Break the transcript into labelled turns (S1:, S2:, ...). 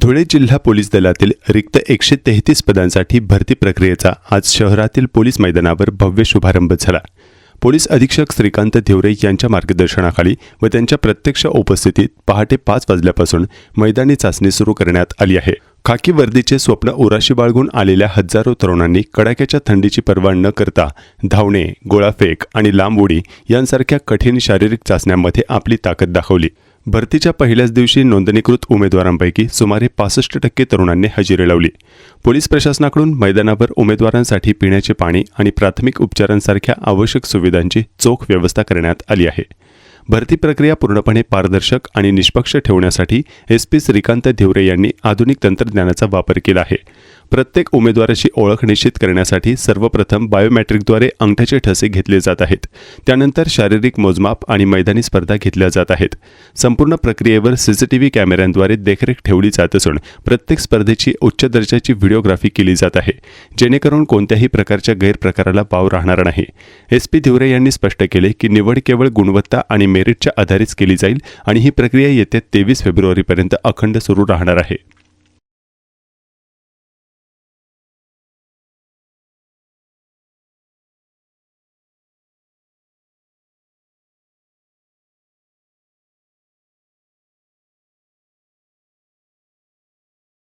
S1: धुळे जिल्हा पोलीस दलातील रिक्त एकशे तेहतीस पदांसाठी भरती प्रक्रियेचा आज शहरातील पोलीस मैदानावर भव्य शुभारंभ झाला. पोलीस अधीक्षक श्रीकांत धिवरे यांच्या मार्गदर्शनाखाली व त्यांच्या प्रत्यक्ष उपस्थितीत पहाटे पाच वाजल्यापासून मैदानी चाचणी सुरू करण्यात आली आहे. खाकी वर्दीचे स्वप्न उराशी बाळगून आलेल्या हजारो तरुणांनी कडाक्याच्या थंडीची पर्वा न करता धावणे गोळाफेक आणि लांब उडी यांसारख्या कठीण शारीरिक चाचण्यांमध्ये आपली ताकद दाखवली. भरतीच्या पहिल्याच दिवशी नोंदणीकृत उमेदवारांपैकी सुमारे पासष्ट टक्के तरुणांनी हजेरी लावली. पोलीस प्रशासनाकडून मैदानावर उमेदवारांसाठी पिण्याचे पाणी आणि प्राथमिक उपचारांसारख्या आवश्यक सुविधांची चोख व्यवस्था करण्यात आली आहे. भरती प्रक्रिया पूर्णपणे पारदर्शक आणि निष्पक्ष ठेवण्यासाठी एस पी श्रीकांत धिवरे यांनी आधुनिक तंत्रज्ञानाचा वापर केला आहे. प्रत्येक उमेदवाराची ओळख निश्चित करण्यासाठी सर्वप्रथम बायोमॅट्रिकद्वारे अंगठ्याचे ठसे घेतले जात आहेत. त्यानंतर शारीरिक मोजमाप आणि मैदानी स्पर्धा घेतल्या जात आहेत. संपूर्ण प्रक्रियेवर सीसीटीव्ही कॅमेऱ्यांद्वारे देखरेख ठेवली जात असून प्रत्येक स्पर्धेची उच्च दर्जाची व्हिडिओग्राफी केली जात आहे. जेणेकरून कोणत्याही प्रकारच्या गैरप्रकाराला वाव राहणार नाही. एस पी धिवरे यांनी स्पष्ट केले की निवड केवळ गुणवत्ता आणि मेरिटच्या आधारेच केली जाईल आणि ही प्रक्रिया येत्या तेवीस फेब्रुवारीपर्यंत अखंड सुरू राहणार आहे.